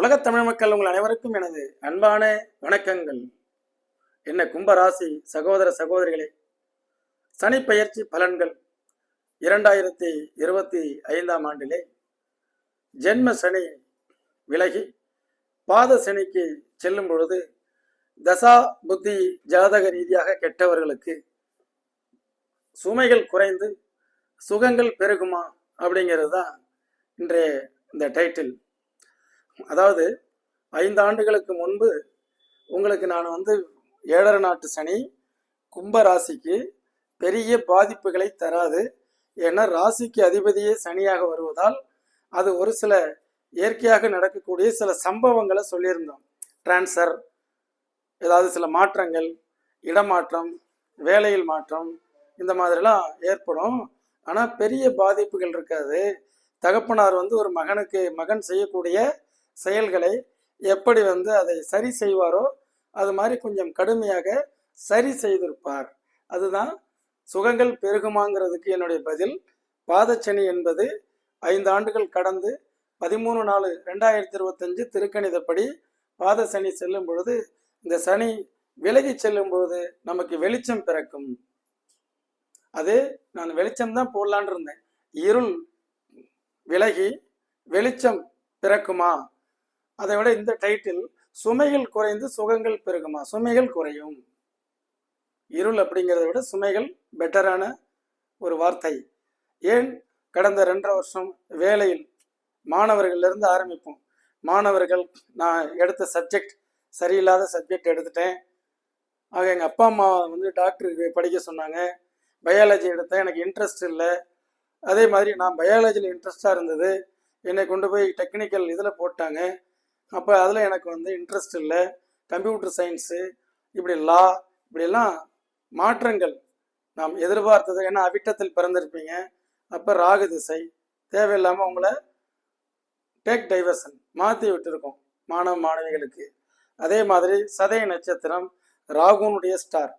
உலகத் தமிழ் மக்கள் உங்கள் அனைவருக்கும் எனது அன்பான வணக்கங்கள். என்ன கும்பராசி சகோதர சகோதரிகளே சனி பயிற்சி பலன்கள் இரண்டாயிரத்தி இருபத்தி ஐந்தாம் ஆண்டிலே ஜென்ம சனி விலகி பாத சனிக்கு செல்லும் பொழுது தசா புத்தி ஜாதக ரீதியாக கெட்டவர்களுக்கு சுமைகள் குறைந்து சுகங்கள் பெருகுமா அப்படிங்கிறது தான் இன்றைய இந்த டைட்டில் அதாவது ஐந்து ஆண்டுகளுக்கு முன்பு உங்களுக்கு நான் வந்து ஏழரை நாட்டு சனி கும்ப ராசிக்கு பெரிய பாதிப்புகளை தராது. ஏன்னா ராசிக்கு அதிபதியே சனியாக வருவதால் அது ஒரு சில இயற்கையாக நடக்கக்கூடிய சில சம்பவங்களை சொல்லியிருந்தோம். டிரான்ஸ்ஃபர் ஏதாவது சில மாற்றங்கள் இடமாற்றம் வேலையில் மாற்றம் இந்த மாதிரிலாம் ஏற்படும். ஆனால் பெரிய பாதிப்புகள் இருக்காது. தகப்பனார் வந்து ஒரு மகனுக்கு மகன் செய்யக்கூடிய செயல்களை எப்படி வந்து அதை சரி செய்வாரோ அது மாதிரி கொஞ்சம் கடுமையாக சரி செய்திருப்பார். அதுதான் சுகங்கள் பெருகுமாங்கிறதுக்கு என்னுடைய பதில். பாதச்சனி என்பது ஐந்து ஆண்டுகள் கடந்து பதிமூணு நாலு ரெண்டாயிரத்தி இருபத்தஞ்சு திருக்கணிதப்படி பாத சனி செல்லும் பொழுது இந்த சனி விலகி செல்லும் பொழுது நமக்கு வெளிச்சம் பிறக்கும். அது நான் வெளிச்சம் தான் போடலான் இருந்தேன். இருள் விலகி வெளிச்சம் பிறக்குமா? அதை விட இந்த டைட்டில் சுமைகள் குறைந்து சுகங்கள் பெருகுமா? சுமைகள் குறையும். இருள் அப்படிங்கிறத விட சுமைகள் பெட்டரான ஒரு வார்த்தை. ஏன்? கடந்த ரெண்டரை வருஷம் வேலையில் மாணவர்கள்லேருந்து ஆரம்பிப்போம். மாணவர்கள் நான் எடுத்த சப்ஜெக்ட் சரியில்லாத சப்ஜெக்ட் எடுத்துட்டேன். ஆக எங்கள் அப்பா அம்மா வந்து டாக்டருக்கு படிக்க சொன்னாங்க. பயாலஜி எடுத்தேன் எனக்கு இன்ட்ரெஸ்ட் இல்லை. அதே மாதிரி நான் பயாலஜியில் இன்ட்ரெஸ்டாக இருந்தது. என்னை கொண்டு போய் டெக்னிக்கல் இதில் போட்டாங்க. அப்போ அதில் எனக்கு வந்து இன்ட்ரெஸ்ட் இல்லை. கம்ப்யூட்டர் சயின்ஸு இப்படி லா இப்படியெல்லாம் மாற்றங்கள். நாம் எதிர்பார்த்தது ஏன்னா அவிட்டத்தில் பிறந்திருப்பீங்க. அப்போ ராகு திசை தேவையில்லாமல் உங்களை டேக் டைவர்ஷன் மாற்றி விட்டுருக்கோம் மாணவ மாணவிகளுக்கு. அதே மாதிரி சதய நட்சத்திரம் ராகுனுடைய ஸ்டார்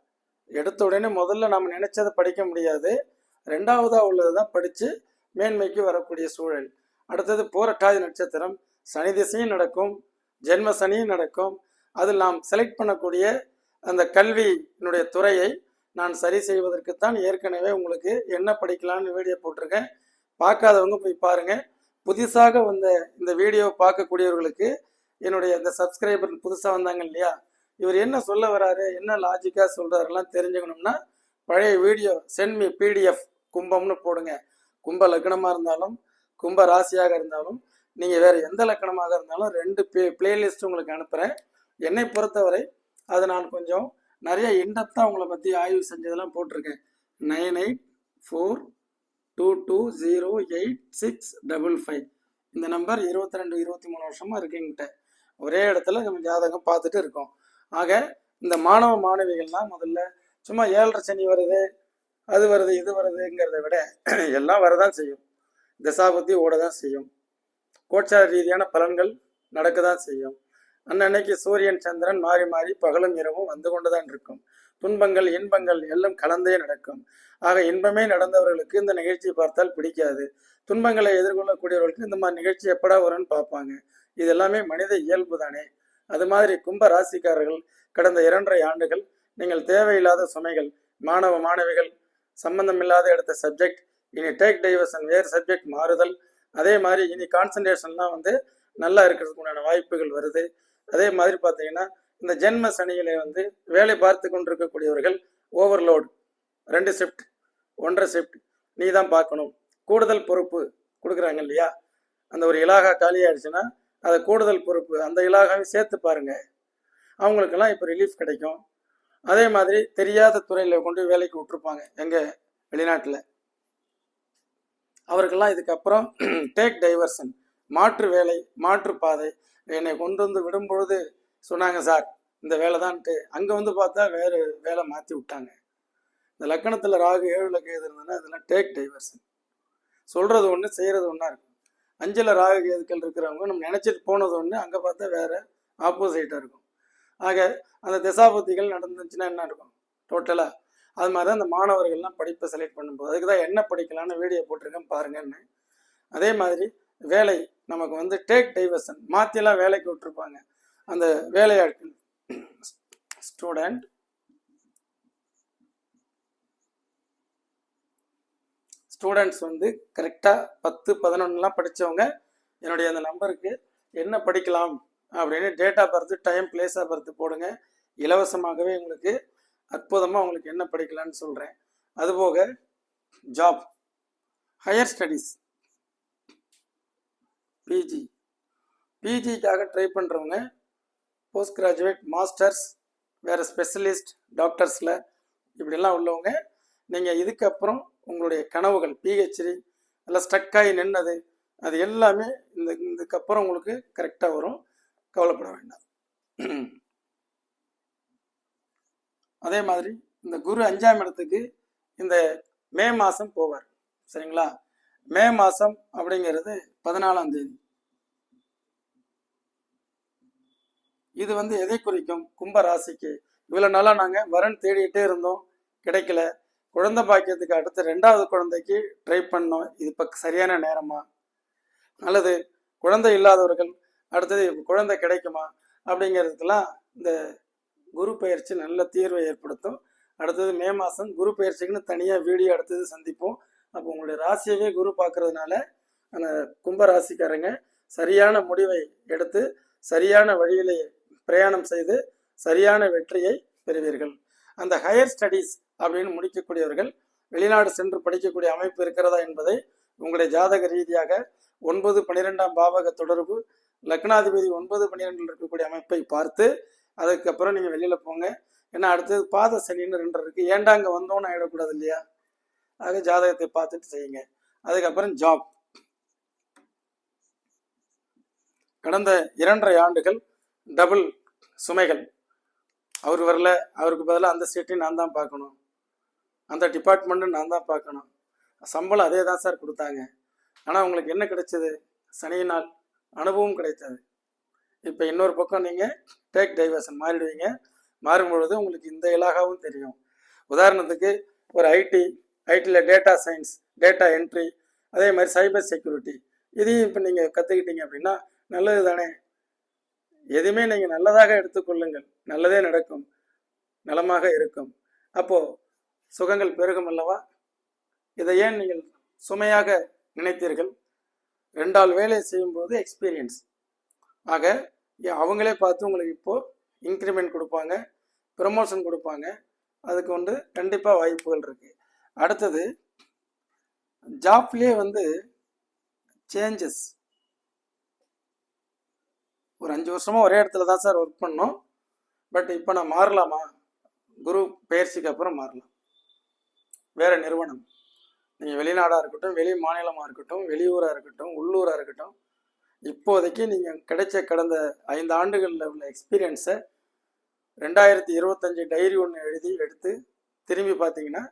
எடுத்த உடனே முதல்ல நம்ம நினைச்சதை படிக்க முடியாது. ரெண்டாவதாக உள்ளது தான் படித்து மேன்மைக்கு வரக்கூடிய சூழல். அடுத்தது போரட்டாதி நட்சத்திரம் சனி திசையும் நடக்கும் ஜென்ம சனியும் நடக்கும். அதில் நாம் செலக்ட் பண்ணக்கூடிய அந்த கல்வியினுடைய துறையை நான் சரி செய்வதற்குத்தான் ஏற்கனவே உங்களுக்கு என்ன படிக்கலாம்னு வீடியோ போட்டிருக்கேன். பார்க்காதவங்க போய் பாருங்கள் புதுசாக வந்த இந்த வீடியோவை பார்க்கக்கூடியவர்களுக்கு என்னுடைய இந்த சப்ஸ்கிரைபர் புதுசாக வந்தாங்க இல்லையா? இவர் என்ன சொல்ல வராரு என்ன லாஜிக்காக சொல்கிறாருலாம் தெரிஞ்சுக்கணும்னா பழைய வீடியோ சென்மி பிடிஎஃப் கும்பம்னு போடுங்க. கும்ப லக்னமாக இருந்தாலும் கும்ப ராசியாக இருந்தாலும் நீங்கள் வேறு எந்த லக்கணமாக இருந்தாலும் ரெண்டு ப்ளே பிளேலிஸ்ட் உங்களுக்கு அனுப்புகிறேன் என்னை பொறுத்தவரை அதை நான் கொஞ்சம் நிறைய இன்டெப்த்தாக உங்களை பற்றி ஆய்வு செஞ்சதெல்லாம் போட்டிருக்கேன். Nine eight four two two zero eight six double five. இந்த நம்பர் இருபத்தி ரெண்டு இருபத்தி மூணு வருஷமாக இருக்குங்கிட்ட ஒரே இடத்துல நம்ம ஜாதகம் பார்த்துட்டு இருக்கோம். ஆக இந்த மாணவ மாணவிகள்லாம் முதல்ல சும்மா ஏழரை சனி வருது அது வருது இது வருதுங்கிறத விட எல்லாம் வரதான் செய்யும். திசாபத்தி ஓட தான் செய்யும். கோச்சார ரீதியான பலன்கள் நடக்க தான் செய்யும். அன்னன்னைக்கு சூரியன் சந்திரன் மாறி மாறி பகலும் இரவும் வந்து கொண்டுதான் இருக்கும். துன்பங்கள் இன்பங்கள் எல்லாம் கலந்தே நடக்கும். ஆக இன்பமே நடந்தவர்களுக்கு இந்த நிகழ்ச்சியை பார்த்தால் பிடிக்காது. துன்பங்களை எதிர்கொள்ளக்கூடியவர்களுக்கு இந்த மாதிரி நிகழ்ச்சி எப்படா வரும்னு பார்ப்பாங்க. இது எல்லாமே மனித இயல்பு தானே அது மாதிரி கும்ப ராசிக்காரர்கள் கடந்த இரண்டரை ஆண்டுகள் நீங்கள் தேவையில்லாத சுமைகள் மாணவ மாணவிகள் சம்பந்தமில்லாத எடுத்த சப்ஜெக்ட் இனி டேக் டைவர்ஷன் வேறு சப்ஜெக்ட் மாறுதல் அதே மாதிரி இனி கான்சன்ட்ரேஷன்லாம் வந்து நல்லா இருக்கிறதுக்கு உண்டான வாய்ப்புகள் வருது. அதே மாதிரி பார்த்தீங்கன்னா இந்த ஜென்ம சனியிலே வந்து வேலை பார்த்து கொண்டிருக்கக்கூடியவர்கள் ஓவர்லோட் ரெண்டு ஷிஃப்ட் ஒன்றரை ஷிஃப்ட் நீ தான் பார்க்கணும். கூடுதல் பொறுப்பு கொடுக்குறாங்க இல்லையா? அந்த ஒரு இலாகா காலியாயிடுச்சுன்னா அதை கூடுதல் பொறுப்பு அந்த இலாகாவையும் சேர்த்து பாருங்க. அவங்களுக்கெல்லாம் இப்போ ரிலீஃப் கிடைக்கும். அதே மாதிரி தெரியாத துறையில் கொண்டு வேலைக்கு விட்டுருப்பாங்க எங்கள் வெளிநாட்டில். அவர்கள்லாம் இதுக்கப்புறம் டேக் டைவர்ஷன் மாற்று வேலை மாற்று பாதை என்னை கொண்டு வந்து விடும்பொழுது சொன்னாங்க சார் இந்த வேலை தான்ட்டு அங்கே வந்து பார்த்தா வேறு வேலை மாற்றி விட்டாங்க. இந்த லக்கணத்தில் ராகு ஏழில் கேது இருந்ததுன்னா அதெல்லாம் டேக் டைவர்ஷன் சொல்கிறது ஒன்று செய்கிறது ஒன்றா இருக்கும். அஞ்சில் ராகு கேதுக்கள் இருக்கிறவங்க நம்ம நினச்சிட்டு போனது ஒன்று அங்கே பார்த்தா வேறு ஆப்போசிட்டாக இருக்கும். ஆக அந்த திசாபுத்திகள் நடந்துச்சுன்னா என்ன இருக்கும்? டோட்டலாக அது மாதிரி தான் அந்த மாணவர்கள்லாம் படிப்பை செலக்ட் பண்ணும்போது. அதுக்கு தான் என்ன படிக்கலாம்னு வீடியோ போட்டிருக்கேன் பாருங்கன்னு. அதே மாதிரி வேலை நமக்கு வந்து டேக் டைவர்சன் மாற்றியெல்லாம் வேலைக்கு விட்டுருப்பாங்க. அந்த வேலையாட்கள் ஸ்டூடெண்ட் ஸ்டூடெண்ட்ஸ் வந்து கரெக்டாக பத்து பதினொன்றுலாம் படித்தவங்க என்னுடைய அந்த நம்பருக்கு என்ன படிக்கலாம் அப்படின்னு date of birth time place of birth போடுங்க. இலவசமாகவே உங்களுக்கு அற்புதமாக உங்களுக்கு என்ன படிக்கலாம்னு சொல்கிறேன் அதுபோக ஜாப் ஹையர் ஸ்டடீஸ் பிஜி பிஜிக்காக ட்ரை பண்ணுறவங்க போஸ்ட் கிராஜுவேட் மாஸ்டர்ஸ் வேறு ஸ்பெஷலிஸ்ட் டாக்டர்ஸில் இப்படிலாம் உள்ளவங்க நீங்கள் இதுக்கப்புறம் உங்களுடைய கனவுகள் பிஹெச்டி எல்லாம் ஸ்டக் ஆகி நின்னது அது எல்லாமே இந்த இதுக்கப்புறம் உங்களுக்கு கரெக்டாக வரும். கவலைப்பட வேண்டாம். அதே மாதிரி இந்த குரு அஞ்சாம் இடத்துக்கு இந்த மே மாதம் போவார். சரிங்களா? மே மாதம் அப்படிங்கிறது பதினாலாம் தேதி. இது வந்து எதை குறிக்கும்? கும்ப ராசிக்கு. இவ்வளோ நாளாக நாங்கள் வரன் தேடிட்டே இருந்தோம். கிடைக்கல. குழந்தை பாக்கியத்துக்கு அடுத்து ரெண்டாவது குழந்தைக்கு ட்ரை பண்ணோம். இது இப்போ சரியான நேரமா? அல்லது குழந்தை இல்லாதவர்கள் அடுத்தது குழந்தை கிடைக்குமா? அப்படிங்கிறதுக்கெல்லாம் இந்த குரு பயிற்சி நல்ல தீர்வை ஏற்படுத்தும். அடுத்தது மே மாதம் குரு பயிற்சிக்குன்னு தனியாக வீடியோ அடுத்தது சந்திப்போம். அப்போ உங்களுடைய ராசியவே குரு பார்க்கறதுனால அந்த கும்ப ராசிக்காரங்க சரியான முடிவை எடுத்து சரியான வழியிலே பிரயாணம் செய்து சரியான வெற்றியை பெறுவீர்கள். அந்த ஹையர் ஸ்டடீஸ் அப்படின்னு முடிக்கக்கூடியவர்கள் வெளிநாடு சென்று படிக்கக்கூடிய அமைப்பு இருக்கிறதா என்பதை உங்களுடைய ஜாதக ரீதியாக ஒன்பது பன்னிரெண்டாம் பாவக தொடர்பு லக்னாதிபதி ஒன்பது பன்னிரெண்டில் இருக்கக்கூடிய அமைப்பை பார்த்து அதுக்கப்புறம் நீங்கள் வெளியில் போங்க. ஏன்னா அடுத்தது பாத சனின்னு ரெண்டு இருக்குது ஏன்டா அங்கே வந்தோன்னு ஆகிடக்கூடாது இல்லையா? ஆக ஜாதகத்தை பார்த்துட்டு செய்யுங்க. அதுக்கப்புறம் ஜாப் கடந்த இரண்டரை ஆண்டுகள் டபுள் சுமைகள். அவர் வரல அவருக்கு பதிலாக அந்த சீட்டையும் நான் தான் பார்க்கணும். அந்த டிபார்ட்மெண்ட்டும் நான் தான் பார்க்கணும். சம்பளம் அதே தான் சார் கொடுத்தாங்க. ஆனால் உங்களுக்கு என்ன கிடைச்சது? சனியினால் அனுபவம் கிடைத்தது. இப்போ இன்னொரு பக்கம் நீங்கள் டேக் டைவர்ஷன் மாறிடுவீங்க. மாறும் பொழுது உங்களுக்கு இந்த இலாகாவும் தெரியும். உதாரணத்துக்கு ஒரு ஐடி ஐடியில் டேட்டா சயின்ஸ் டேட்டா என்ட்ரி அதே மாதிரி சைபர் செக்யூரிட்டி இதையும் இப்போ நீங்கள் கற்றுக்கிட்டீங்க அப்படின்னா நல்லது தானே? எதுவுமே நீங்கள் நல்லதாக எடுத்துக்கொள்ளுங்கள் நல்லதே நடக்கும். நலமாக இருக்கும். அப்போது சுகங்கள் பெருகும் அல்லவா? இதை ஏன் நீங்கள் சுமையாக நினைத்தீர்கள்? ரெண்டாள் வேலை செய்யும்போது எக்ஸ்பீரியன்ஸ் ஆக ஏ- அவங்களே பார்த்து உங்களுக்கு இப்போது இன்க்ரிமெண்ட் கொடுப்பாங்க ப்ரமோஷன் கொடுப்பாங்க. அதுக்கு வந்து கண்டிப்பாக வாய்ப்புகள் இருக்குது அடுத்தது ஜாப்லேயே வந்து சேஞ்சஸ் ஒரு அஞ்சு வருஷமாக ஒரே இடத்துல தான் சார் ஒர்க் பண்ணோம். பட் இப்போ நான் மாறலாமா? குரு பயிற்சிக்கு அப்புறம் மாறலாம். வேறு நிறுவனம். நீங்கள் வெளிநாடாக இருக்கட்டும் வெளி மாநிலமாக இருக்கட்டும் வெளியூராக இருக்கட்டும் உள்ளூராக இருக்கட்டும் இப்போதைக்கு நீங்கள் கிடைச்ச கடந்த ஐந்து ஆண்டுகளில் உள்ள எக்ஸ்பீரியன்ஸை ரெண்டாயிரத்தி இருபத்தஞ்சு டைரி ஒன்று எழுதி எடுத்து திரும்பி பார்த்தீங்கன்னா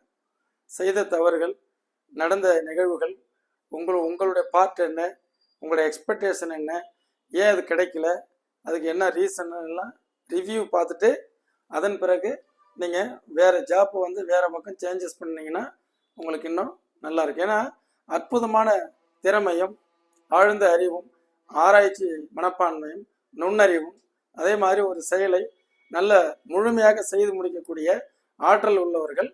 செய்த தவறுகள் நடந்த நிகழ்வுகள் உங்கள் உங்களுடைய பார்ட் என்ன உங்களுடைய எக்ஸ்பெக்டேஷன் என்ன ஏன் அது கிடைக்கல அதுக்கு என்ன ரீசன் எல்லாம் ரிவ்யூ பார்த்துட்டு அதன் பிறகு நீங்கள் வேறு ஜாப் வந்து வேறு பக்கம் சேஞ்சஸ் பண்ணிங்கன்னா உங்களுக்கு இன்னும் நல்லா ஏன்னா அற்புதமான திறமையும் ஆழ்ந்த அறிவும் ஆராய்ச்சி மனப்பான்மையும் நுண்ணறிவும் அதே மாதிரி ஒரு செயலை நல்ல முழுமையாக செய்து முடிக்கக்கூடிய ஆற்றல் உள்ளவர்கள்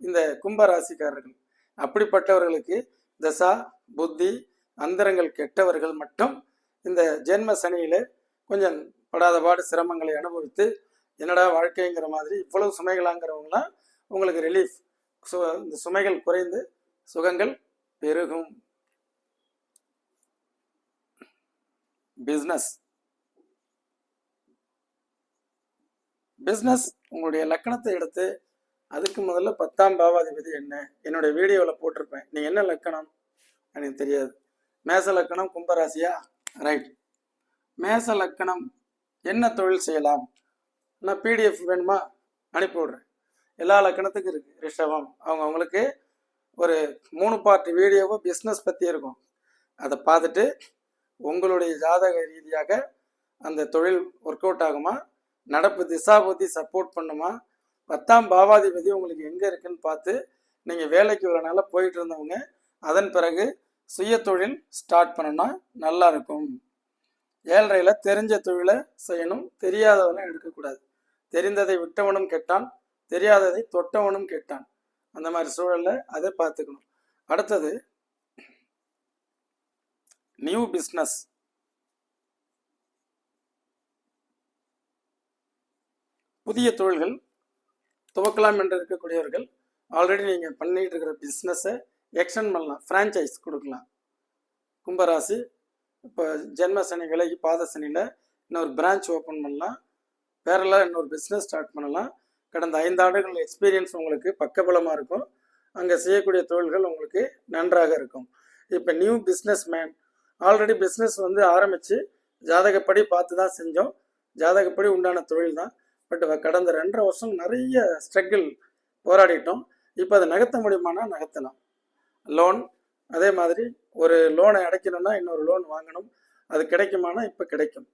இந்த கும்பராசிக்காரர்கள் அப்படிப்பட்டவர்களுக்கு தசா புத்தி அந்தரங்கள் கெட்டவர்கள் மட்டும் இந்த ஜென்ம சனியில கொஞ்சம் படாத பாடு சிரமங்களை அனுபவித்து என்னடா வாழ்க்கைங்கிற மாதிரி இவ்வளவு சுமைகளாங்கிறவங்களாம் உங்களுக்கு ரிலீஃப் சு இந்த சுமைகள் குறைந்து சுகங்கள் பெருகும். பிஸ்னஸ் பிஸ்னஸ் உங்களுடைய லக்கணத்தை எடுத்து அதுக்கு முதல்ல பத்தாம் பாவாதிபதி என்ன? என்னுடைய வீடியோவில் போட்டிருப்பேன். நீ என்ன லக்கணம்? எனக்கு தெரியாது. மேச லக்கணம் கும்பராசியா? ரைட் மேச லக்கணம் என்ன தொழில் செய்யலாம்? நான் பிடிஎஃப் வேணுமா? அனுப்பி விடுறேன். எல்லா லக்கணத்துக்கும் இருக்கு. ரிஷபம். அவங்க அவங்களுக்கு ஒரு மூணு பார்ட் வீடியோவோ பிஸ்னஸ் பற்றி இருக்கும். அதை பார்த்துட்டு உங்களுடைய ஜாதக ரீதியாக அந்த தொழில் ஒர்க் அவுட் ஆகுமா? நடப்பு திசாபதி சப்போர்ட் பண்ணுமா? பத்தாம் பாவாதிபதி உங்களுக்கு எங்கே இருக்குன்னு பார்த்து நீங்கள் வேலைக்கு ஒரு நாளாக போயிட்டு இருந்தவங்க அதன் பிறகு சுய தொழில் ஸ்டார்ட் பண்ணனா நல்லா இருக்கும். ஏழரையில் தெரிஞ்ச தொழிலை செய்யணும். தெரியாதவெல்லாம் எடுக்கக்கூடாது. தெரிந்ததை விட்டவனும் கெட்டான். தெரியாததை தொட்டவனும் கெட்டான். அந்த மாதிரி சூழலில் அதை பார்த்துக்கணும். அடுத்தது நியூ பிஸ்னஸ் புதிய தொழில்கள் துவக்கலாம் என்று இருக்கக்கூடியவர்கள் ஆல்ரெடி நீங்கள் பண்ணிட்டு இருக்கிற பிஸ்னஸை எக்ஸ்டெண்ட் பண்ணலாம். ஃப்ரான்ச்சைஸ் கொடுக்கலாம். கும்பராசி இப்போ ஜென்ம சனி விலகி பாத சனியில் இன்னொரு பிரான்ச் ஓப்பன் பண்ணலாம். பேரலாக இன்னொரு பிஸ்னஸ் ஸ்டார்ட் பண்ணலாம். கடந்த ஐந்து ஆண்டுகள் எக்ஸ்பீரியன்ஸ் உங்களுக்கு பக்கபலமாக இருக்கும். அங்கே செய்யக்கூடிய தொழில்கள் உங்களுக்கு நன்றாக இருக்கும். இப்போ new business man already business வந்து ஆரம்பித்து ஜாதகப்படி பார்த்து தான் செஞ்சோம். ஜாதகப்படி உண்டான தொழில் தான் பட் கடந்த ரெண்டரை வருஷம் நிறைய ஸ்ட்ரகிள் போராடிட்டோம். இப்போ அதை நகர்த்த முடியுமானா நகர்த்தலாம். லோன் அதே மாதிரி ஒரு லோனை அடைக்கணும்னா இன்னொரு லோன் வாங்கணும். அது கிடைக்குமானா இப்போ கிடைக்கும்.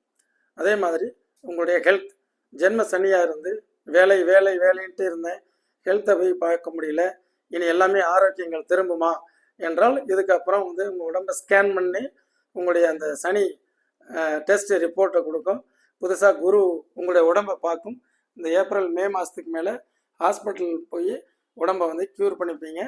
அதே மாதிரி உங்களுடைய ஹெல்த் ஜென்ம சனியாக இருந்து வேலை வேலை வேலைன்ட்டு இருந்தேன். ஹெல்த்தை போய் பார்க்க முடியல. இனி எல்லாமே ஆரோக்கியங்கள் திரும்புமா? என்றால் இதுக்கப்புறம் வந்து உங்கள் உடம்பை ஸ்கேன் பண்ணி உங்களுடைய அந்த சனி டெஸ்ட் ரிப்போர்ட்டை கொடுக்கும். புதுசாக குரு உங்களுடைய உடம்பை பார்க்கும். இந்த ஏப்ரல் மே மாதத்துக்கு மேலே ஹாஸ்பிட்டல் போய் உடம்பை வந்து க்யூர் பண்ணிப்பீங்க.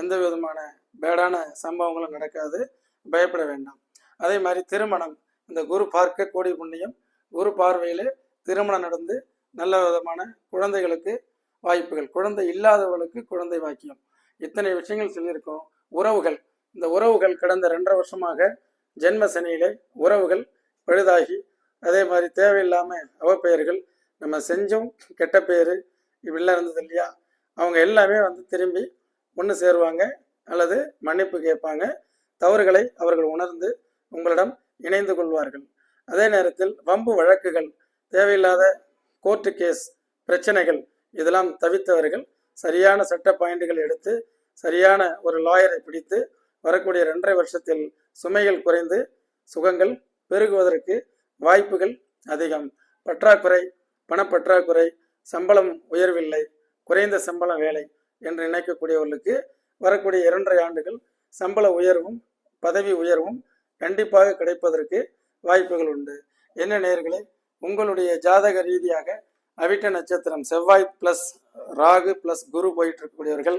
எந்த விதமான பேடான சம்பவங்களும் நடக்காது. பயப்பட வேண்டாம். அதே மாதிரி திருமணம். இந்த குரு பார்க்க கோடி புண்ணியம். குரு பார்வையில் திருமணம் நடந்து நல்ல விதமான குழந்தைகளுக்கு வாய்ப்புகள். குழந்தை இல்லாதவர்களுக்கு குழந்தை வாக்கியம். இத்தனை விஷயங்கள் சொல்லியிருக்கோம். உறவுகள். இந்த உறவுகள் கடந்த ரெண்டரை வருஷமாக ஜென்ம சனியிலே உறவுகள் பழுதாகி அதே மாதிரி தேவையில்லாமல் அவப்பெயர்கள் நம்ம செஞ்சும் கெட்ட பேர் இப்படிலாம் இருந்தது இல்லையா? அவங்க எல்லாமே வந்து திரும்பி ஒன்று சேருவாங்க அல்லது மன்னிப்பு கேட்பாங்க தவறுகளை அவர்கள் உணர்ந்து உங்களிடம் இணைந்து கொள்வார்கள். அதே நேரத்தில் வம்பு வழக்குகள் தேவையில்லாத கோர்ட்டு கேஸ் பிரச்சனைகள் இதெல்லாம் தவித்தவர்கள் சரியான சட்ட பாயிண்டுகள் எடுத்து சரியான ஒரு லாயரை பிடித்து வரக்கூடிய ரெண்டரை வருஷத்தில் சுமைகள் குறைந்து சுகங்கள் பெருகுவதற்கு வாய்ப்புகள் அதிகம். பற்றாக்குறை பணப்பற்றாக்குறை சம்பளம் உயர்வில்லை குறைந்த சம்பள வேலை என்று நினைக்கக்கூடியவர்களுக்கு வரக்கூடிய இரண்டரை ஆண்டுகள் சம்பள உயர்வும் பதவி உயர்வும் கண்டிப்பாக கிடைப்பதற்கு வாய்ப்புகள் உண்டு. என்ன நேர்களே உங்களுடைய ஜாதக ரீதியாக அவிட்ட நட்சத்திரம் செவ்வாய் பிளஸ் ராகு பிளஸ் குரு போயிட்டு இருக்கக்கூடியவர்கள்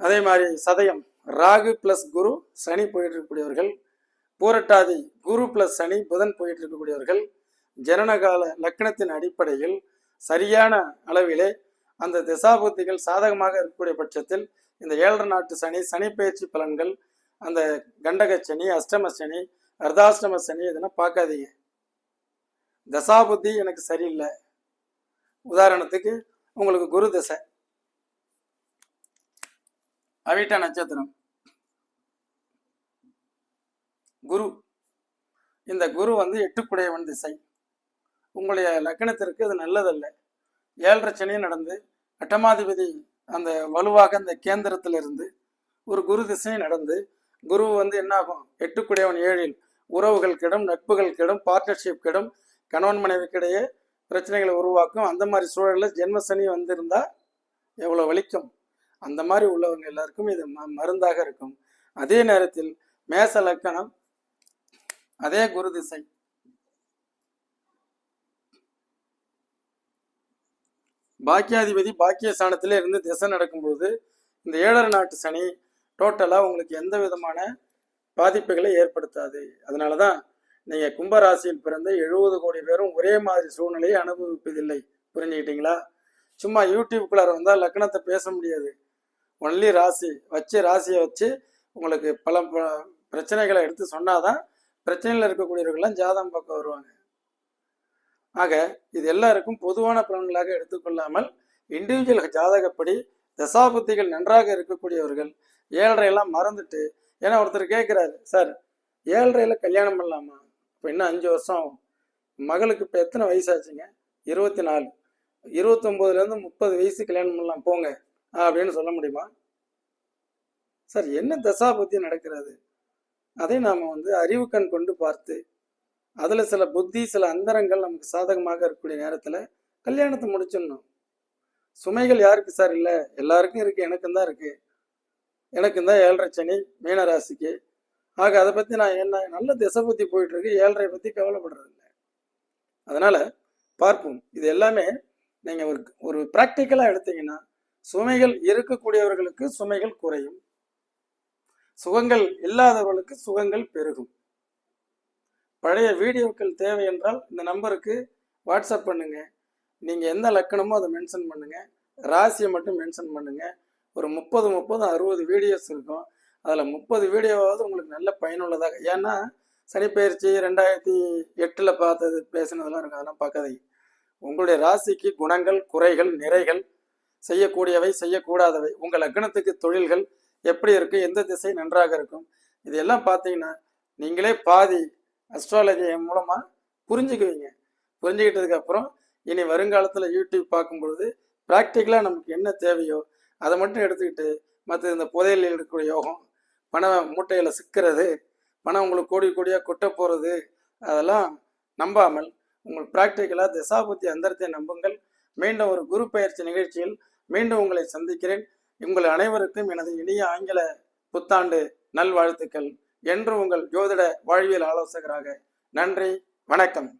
அதே மாதிரி சதயம் ராகு பிளஸ் குரு சனி போயிட்டு இருக்கக்கூடியவர்கள் பூரட்டாதி குரு பிளஸ் சனி புதன் போயிட்டு இருக்கக்கூடியவர்கள் ஜனனகால லக்னத்தின் அடிப்படையில் சரியான அளவிலே அந்த திசாபுத்திகள் சாதகமாக இருக்கக்கூடிய பட்சத்தில் இந்த ஏழரை நாட்டு சனி சனி பயிற்சி பலன்கள் அந்த கண்டக சனி அஷ்டம சனி அர்த்தாஷ்டம சனி இதெல்லாம் பார்க்காதீங்க. தசாபுத்தி எனக்கு சரியில்லை. உதாரணத்துக்கு உங்களுக்கு குரு தசை. அவிட்ட நட்சத்திரம். குரு. இந்த குரு வந்து எட்டுக்குடையவன் திசை. உங்களுடைய லக்கணத்திற்கு அது நல்லதல்ல. ஏழரை சனியும் நடந்து அட்டமாதிபதி அந்த வலுவாக அந்த கேந்திரத்தில் இருந்து ஒரு குரு திசையும் நடந்து குரு வந்து என்ன ஆகும் எட்டுக்குடையவன் ஏழில். உறவுகள் கெடும் நட்புகள் கெடும் பார்ட்னர்ஷிப் கிடும் கணவன் மனைவிக்கிடையே பிரச்சனைகளை உருவாக்கும். அந்த மாதிரி சூழலில் ஜென்மசனி வந்திருந்தால் வந்திருந்தா எவ்வளோ வலிக்கும்? அந்த மாதிரி உள்ளவங்க எல்லாருக்கும் இது ம- மருந்தாக இருக்கும். அதே நேரத்தில் மேச லக்கணம் அதே குரு திசை பாக்கியாதிபதி பாக்கிய ஸ்தானத்திலே இருந்து திசை நடக்கும்போது இந்த ஏழரை நாட்டு சனி டோட்டலாக உங்களுக்கு எந்த விதமான பாதிப்புகளை ஏற்படுத்தாது. அதனால தான் நீங்கள் கும்பராசியில் பிறந்த எழுபது கோடி பேரும் ஒரே மாதிரி சூழ்நிலையை அனுபவிப்பதில்லை. புரிஞ்சுக்கிட்டீங்களா? சும்மா யூடியூப்குள்ளார வந்தால் லக்னத்தை பேச முடியாது. ஒன்லி ராசி வச்சு ராசியை வச்சு உங்களுக்கு பல ப- பிரச்சனைகளை எடுத்து சொன்னாதான் பிரச்சனையில் இருக்கக்கூடியவர்கள்லாம் ஜாதகம் பார்க்க வருவாங்க. ஆக இது எல்லாருக்கும் பொதுவான பலன்களாக எடுத்துக்கொள்ளாமல் இண்டிவிஜுவல் ஜாதகப்படி தசாபுத்திகள் நன்றாக இருக்கக்கூடியவர்கள் ஏழரையெல்லாம் மறந்துட்டு ஏன்னா ஒருத்தர் கேட்குறாரு சார் ஏழரையில் கல்யாணம் பண்ணலாமா? இப்போ இன்னும் அஞ்சு வருஷம் ஆகும். மகளுக்கு இப்போ எத்தனை வயசாச்சுங்க? இருபத்தி நாலு இருபத்தொம்போதுலேருந்து முப்பது வயசு கல்யாணம் பண்ணலாம் போங்க அப்படின்னு சொல்ல முடியுமா? சார் என்ன தசாபுத்தி நடக்கிறது? அதை நாம் வந்து அறிவு கண் கொண்டு பார்த்து அதில் சில புத்தி சில அந்தரங்கள் நமக்கு சாதகமாக இருக்கக்கூடிய நேரத்தில் கல்யாணத்தை முடிச்சிடணும். சுமைகள் யாருக்கு சார் இல்லை? எல்லாருக்கும் இருக்குது எனக்கும் தான் இருக்குது எனக்கும் தான் ஏழரை சனி மீன ராசிக்கு. ஆக அதை பற்றி நான் என்ன நல்ல திசை பற்றி போயிட்டுருக்கு ஏழரை பற்றி கவலைப்படுறது இல்லை பார்ப்போம். இது எல்லாமே நீங்கள் ஒரு ஒரு ப்ராக்டிக்கலாக எடுத்தீங்கன்னா சுமைகள் இருக்கக்கூடியவர்களுக்கு சுமைகள் குறையும். சுகங்கள் இல்லாதவர்களுக்கு சுகங்கள் பெருகும். பழைய வீடியோக்கள் தேவை என்றால் இந்த நம்பருக்கு வாட்ஸ்அப் பண்ணுங்க. நீங்க எந்த லக்கணமோ அதை மென்ஷன் பண்ணுங்க. ராசியை மட்டும் மென்ஷன் பண்ணுங்க. ஒரு முப்பது முப்பது அறுபது வீடியோஸ் இருக்கும். அதில் முப்பது வீடியோவாவது உங்களுக்கு நல்ல பயனுள்ளதாக. ஏன்னா சனிப்பயிற்சி ரெண்டாயிரத்தி எட்டில் பார்த்தது பேசினதெல்லாம் இருக்கும் அதெல்லாம் பார்க்காதீங்க. உங்களுடைய ராசிக்கு குணங்கள் குறைகள் நிறைகள் செய்யக்கூடியவை செய்யக்கூடாதவை. உங்கள் லக்னத்துக்கு தொழில்கள் எப்படி இருக்கும் எந்த திசை நன்றாக இருக்கும் இதெல்லாம் பார்த்தீங்கன்னா நீங்களே பாதி அஸ்ட்ராலஜி மூலமாக புரிஞ்சுக்குவீங்க. புரிஞ்சுக்கிட்டதுக்கப்புறம் இனி வருங்காலத்தில் யூடியூப் பார்க்கும் பொழுது ப்ராக்டிக்கலாக நமக்கு என்ன தேவையோ அதை மட்டும் எடுத்துக்கிட்டு மற்ற இந்த புதையலில் இருக்கக்கூடிய யோகம் பணம் மூட்டையில் சிக்கிறது பணம் உங்களுக்கு கோடி கோடியாக கொட்ட போகிறது அதெல்லாம் நம்பாமல் உங்கள் ப்ராக்டிக்கலாக திசாபுத்தி அந்தரத்தை நம்புங்கள். மீண்டும் ஒரு குரு பயிற்சி நிகழ்ச்சியில் மீண்டும் உங்களை சந்திக்கிறேன். உங்கள் அனைவருக்கும் எனது இனிய ஆங்கில புத்தாண்டு நல்வாழ்த்துக்கள் என்று உங்கள் ஜோதிட வாழ்வியல் ஆலோசகராக நன்றி வணக்கம்.